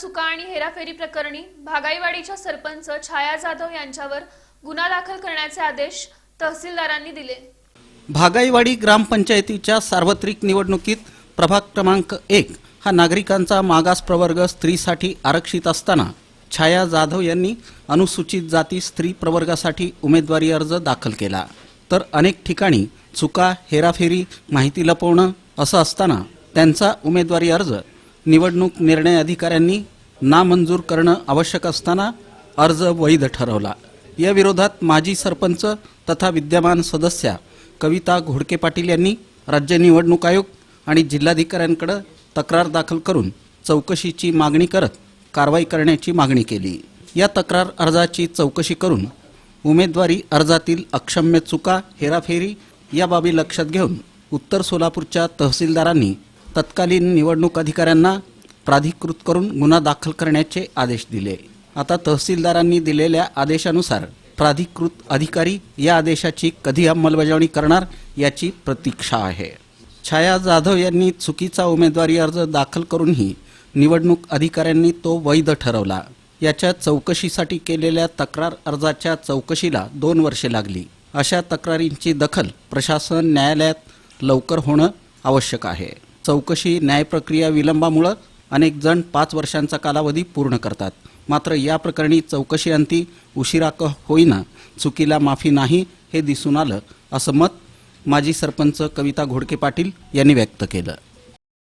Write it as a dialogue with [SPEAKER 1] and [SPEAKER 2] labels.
[SPEAKER 1] चुका आणि हेराफेरी प्रकरणी भागाईवाडीच्या सरपंच छाया जाधव यांच्यावर गुन्हा दाखल करण्याचे आदेश तहसीलदारांनी दिले.
[SPEAKER 2] भागाईवाडी ग्रामपंचायतीच्या सार्वत्रिक निवडणुकीत प्रभाग क्रमांक एक हा नागरिकांचा मागास प्रवर्ग स्त्रीसाठी आरक्षित असताना छाया जाधव यांनी अनुसूचित जाती स्त्री प्रवर्गासाठी उमेदवारी अर्ज दाखल केला. तर अनेक ठिकाणी चुका हेराफेरी माहिती लपवणं असं असताना त्यांचा उमेदवारी अर्ज निवडणूक निर्णय अधिकाऱ्यांनी नामंजूर करणं आवश्यक असताना अर्ज वैध ठरवला. या विरोधात माजी सरपंच तथा विद्यमान सदस्या कविता घोडके पाटील यांनी राज्य निवडणूक आयोग आणि जिल्हाधिकाऱ्यांकडे तक्रार दाखल करून चौकशीची मागणी करत कारवाई करण्याची मागणी केली. या तक्रार अर्जाची चौकशी करून उमेदवारी अर्जातील अक्षम्य चुका हेराफेरी या बाबी लक्षात घेऊन उत्तर सोलापूरच्या तहसीलदारांनी तत्कालीन निवडणूक अधिकाऱ्यांना प्राधिकृत करून गुन्हा दाखल करण्याचे आदेश दिले. आता तहसीलदारांनी दिलेल्या आदेशानुसार प्राधिकृत अधिकारी या आदेशाची कधी अंमलबजावणी करणार याची प्रतीक्षा आहे. छाया जाधव यांनी चुकीचा उमेदवारी अर्ज दाखल करूनही निवडणूक अधिकाऱ्यांनी तो वैध ठरवला. याच्या चौकशीसाठी केलेल्या तक्रार अर्जाच्या चौकशीला दोन वर्षे लागली. अशा तक्रारींची दखल प्रशासन न्यायालयात लवकर होणं आवश्यक आहे. चौकशी न्यायप्रक्रिया विलंबामुळं अनेक जण पाच वर्षांचा कालावधी पूर्ण करतात. मात्र या प्रकरणी चौकशी अंती उशिरा क होईना चुकीला माफी नाही हे दिसून आलं असं मत माजी सरपंच कविता घोडके पाटील यांनी व्यक्त केलं.